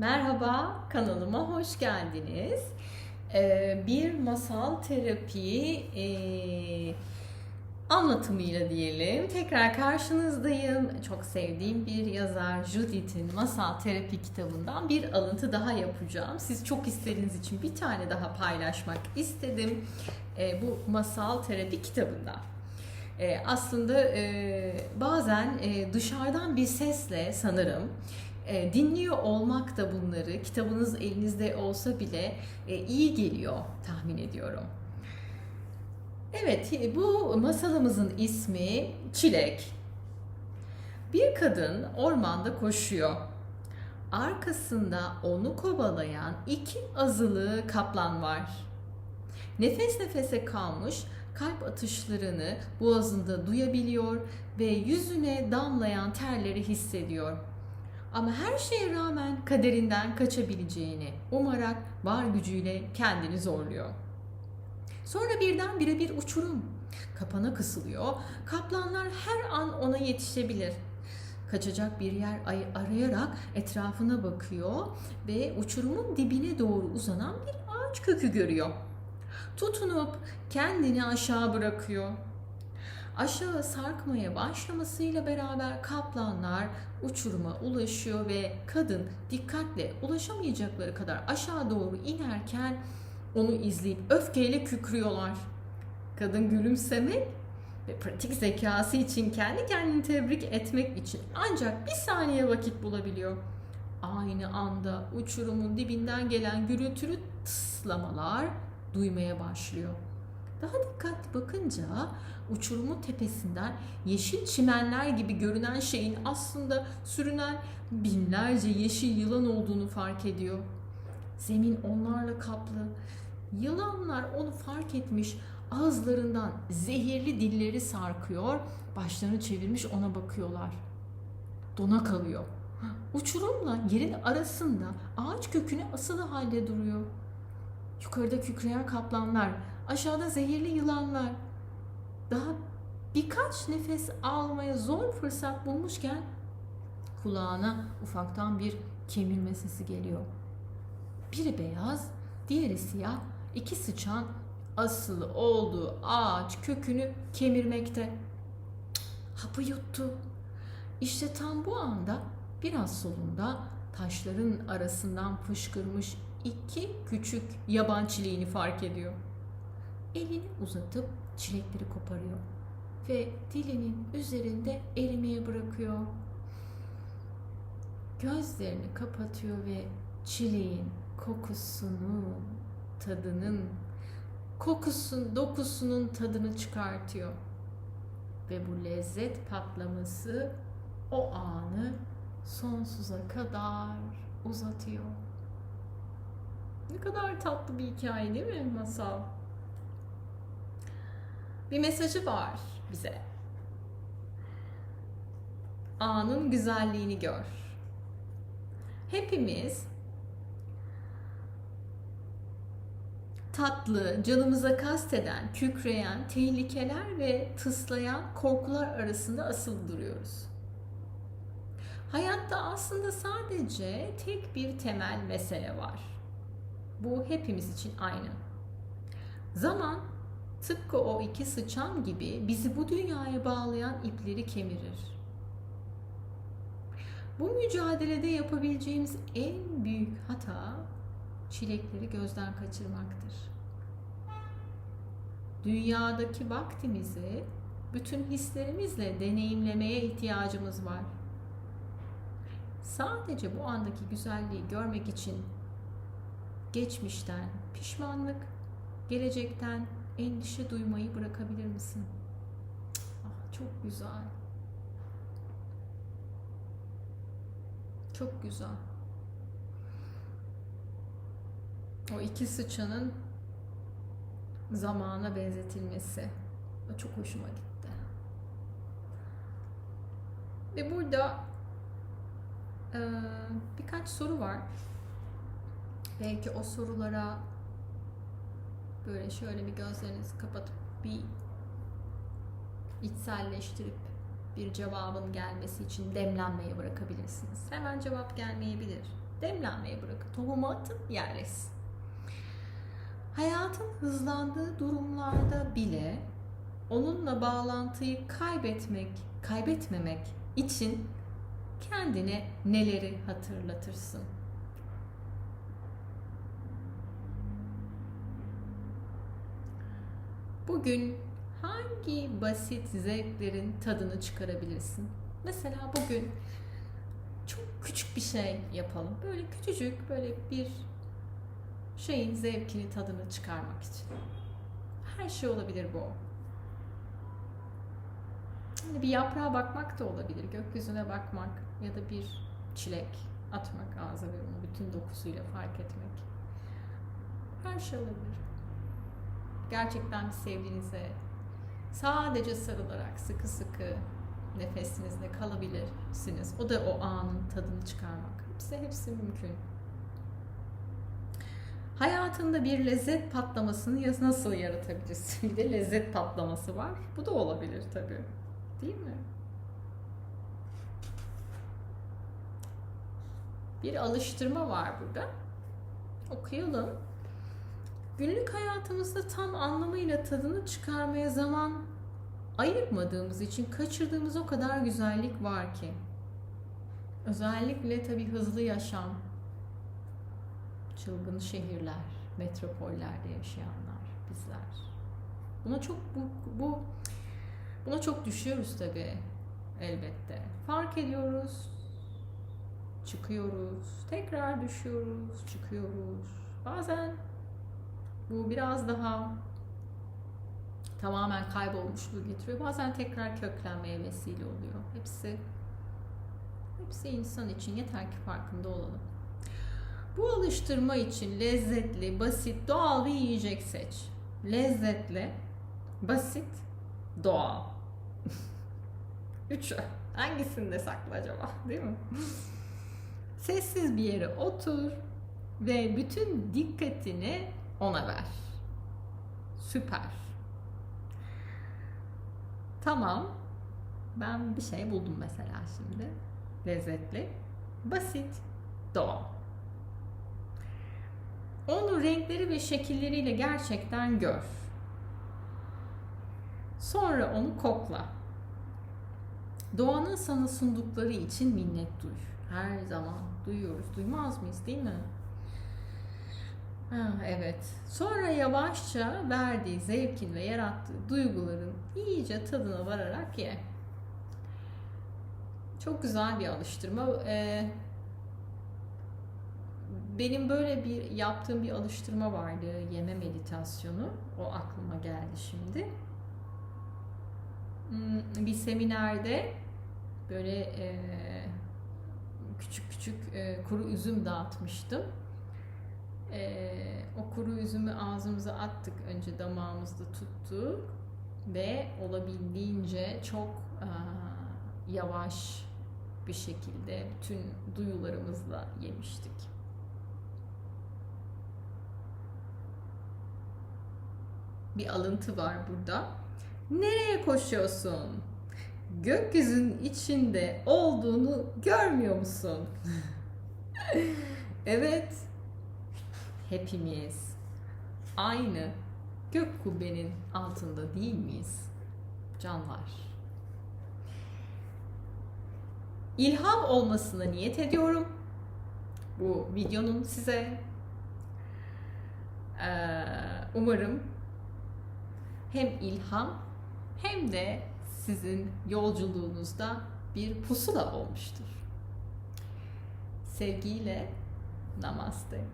Merhaba, kanalıma hoş geldiniz. Ee, bir masal terapi e, anlatımıyla diyelim. Tekrar karşınızdayım. Çok sevdiğim bir yazar Judith'in Masal Terapi kitabından bir alıntı daha yapacağım. Siz çok istediğiniz için bir tane daha paylaşmak istedim. E, bu Masal Terapi kitabından. E, aslında e, bazen e, dışarıdan bir sesle sanırım e, dinliyor olmak da bunları kitabınız elinizde olsa bile e, iyi geliyor tahmin ediyorum. Evet, bu masalımızın ismi Çilek. Bir kadın ormanda koşuyor. Arkasında onu kovalayan iki azılı kaplan var. Nefes nefese kalmış kalp atışlarını boğazında duyabiliyor ve yüzüne damlayan terleri hissediyor. Ama her şeye rağmen kaderinden kaçabileceğini umarak var gücüyle kendini zorluyor. Sonra birdenbire bir uçurum kapana kısılıyor. Kaplanlar her an ona yetişebilir. Kaçacak bir yer arayarak etrafına bakıyor ve uçurumun dibine doğru uzanan bir ağaç kökü görüyor. Tutunup kendini aşağı bırakıyor. Aşağı sarkmaya başlamasıyla beraber kaplanlar uçuruma ulaşıyor ve kadın dikkatle ulaşamayacakları kadar aşağı doğru inerken onu izleyip öfkeyle kükrüyorlar. Kadın gülümsemek ve pratik zekası için kendi kendini tebrik etmek için ancak bir saniye vakit bulabiliyor. Aynı anda uçurumun dibinden gelen gürültülü tıslamalar duymaya başlıyor. Daha dikkatli bakınca uçurumun tepesinden yeşil çimenler gibi görünen şeyin aslında sürünen binlerce yeşil yılan olduğunu fark ediyor. Zemin onlarla kaplı. Yılanlar onu fark etmiş, ağızlarından zehirli dilleri sarkıyor, başlarını çevirmiş ona bakıyorlar. Dona kalıyor. Uçurumla yerin arasında ağaç köküne asılı halde duruyor. Yukarıda kükreyen kaplanlar, aşağıda zehirli yılanlar. Daha birkaç nefes almaya zor fırsat bulmuşken kulağına ufaktan bir kemirme sesi geliyor. Biri beyaz, diğeri siyah, iki sıçan asılı olduğu ağaç kökünü kemirmekte. Hapı yuttu. İşte tam bu anda biraz solunda taşların arasından fışkırmış iki küçük yaban çileğini fark ediyor. Elini uzatıp çilekleri koparıyor ve dilinin üzerinde erimeye bırakıyor. Gözlerini kapatıyor ve çileğin kokusunu, tadının, kokusun, dokusunun tadını çıkartıyor. Ve bu lezzet patlaması o anı sonsuza kadar uzatıyor. Ne kadar tatlı bir hikaye değil mi masal? Bir mesajı var bize. Anın güzelliğini gör. Hepimiz tatlı, canımıza kasteden, kükreyen, tehlikeler ve tıslayan korkular arasında asıl duruyoruz. Hayatta aslında sadece tek bir temel mesele var. Bu hepimiz için aynı. Zaman tıpkı o iki sıçan gibi bizi bu dünyaya bağlayan ipleri kemirir. Bu mücadelede yapabileceğimiz en büyük hata çilekleri gözden kaçırmaktır. Dünyadaki vaktimizi bütün hislerimizle deneyimlemeye ihtiyacımız var. Sadece bu andaki güzelliği görmek için geçmişten pişmanlık, gelecekten endişe duymayı bırakabilir misin? Ah, çok güzel. Çok güzel. O iki sıçanın zamana benzetilmesi. O çok hoşuma gitti. Ve burada birkaç soru var. Belki o sorulara böyle şöyle bir gözlerinizi kapatıp bir içselleştirip bir cevabın gelmesi için demlenmeye bırakabilirsiniz. Hemen cevap gelmeyebilir. Demlenmeye bırakın. Tohumu atın, yerleşsin. Hayatın hızlandığı durumlarda bile onunla bağlantıyı kaybetmek, kaybetmemek için kendine neleri hatırlatırsın? Bugün hangi basit zevklerin tadını çıkarabilirsin? Mesela bugün çok küçük bir şey yapalım. Böyle küçücük böyle bir şeyin zevkini tadını çıkarmak için. Her şey olabilir bu. Hani bir yaprağa bakmak da olabilir. Gökyüzüne bakmak ya da bir çilek atmak ağza ve onu bütün dokusuyla fark etmek. Her şey olabilir. Gerçekten sevdiğinize sadece sarılarak sıkı sıkı nefesinizle kalabilirsiniz. O da o anın tadını çıkarmak. Hepsi hepsi mümkün. Hayatında bir lezzet patlamasını nasıl yaratabilirsin? Bir de lezzet patlaması var. Bu da olabilir tabii. Değil mi? Bir alıştırma var burada. Okuyalım. Günlük hayatımızda tam anlamıyla tadını çıkarmaya zaman ayırmadığımız için kaçırdığımız o kadar güzellik var ki. Özellikle tabii hızlı yaşam, çılgın şehirler, metropollerde yaşayanlar, bizler. Buna çok bu, bu buna çok düşüyoruz tabii elbette. Fark ediyoruz, çıkıyoruz, tekrar düşüyoruz, çıkıyoruz. Bazen bu biraz daha tamamen kaybolmuşluğu getiriyor. Bazen tekrar köklenmeye vesile oluyor. Hepsi hepsi insan için yeter ki farkında olalım. Bu alıştırma için lezzetli, basit, doğal bir yiyecek seç. Lezzetli, basit, doğal. Üçü. Hangisinde saklı acaba? Değil mi? Sessiz bir yere otur ve bütün dikkatini ona ver. Süper. Tamam. Ben bir şey buldum mesela şimdi. Lezzetli, basit, doğal. Onu renkleri ve şekilleriyle gerçekten gör. Sonra onu kokla. Doğanın sana sundukları için minnet duy. Her zaman duyuyoruz. Duymaz mıyız değil mi? Evet. Sonra yavaşça verdiği zevkin ve yarattığı duyguların iyice tadına vararak ye. Çok güzel bir alıştırma. Ee, benim böyle bir yaptığım bir alıştırma vardı. Yeme meditasyonu. O aklıma geldi şimdi. Hmm, Bir seminerde böyle e, küçük küçük e, kuru üzüm dağıtmıştım. Ee, o kuru üzümü ağzımıza attık önce damağımızda tuttuk ve olabildiğince çok aa, yavaş bir şekilde bütün duyularımızla yemiştik. Bir alıntı var burada. Nereye koşuyorsun? Gökyüzünün içinde olduğunu görmüyor musun? evet, hepimiz aynı gök kubbenin altında değil miyiz? Canlar. İlham olmasına niyet ediyorum. Bu videonun size Ee, umarım hem ilham hem de sizin yolculuğunuzda bir pusula olmuştur. Sevgiyle namaste.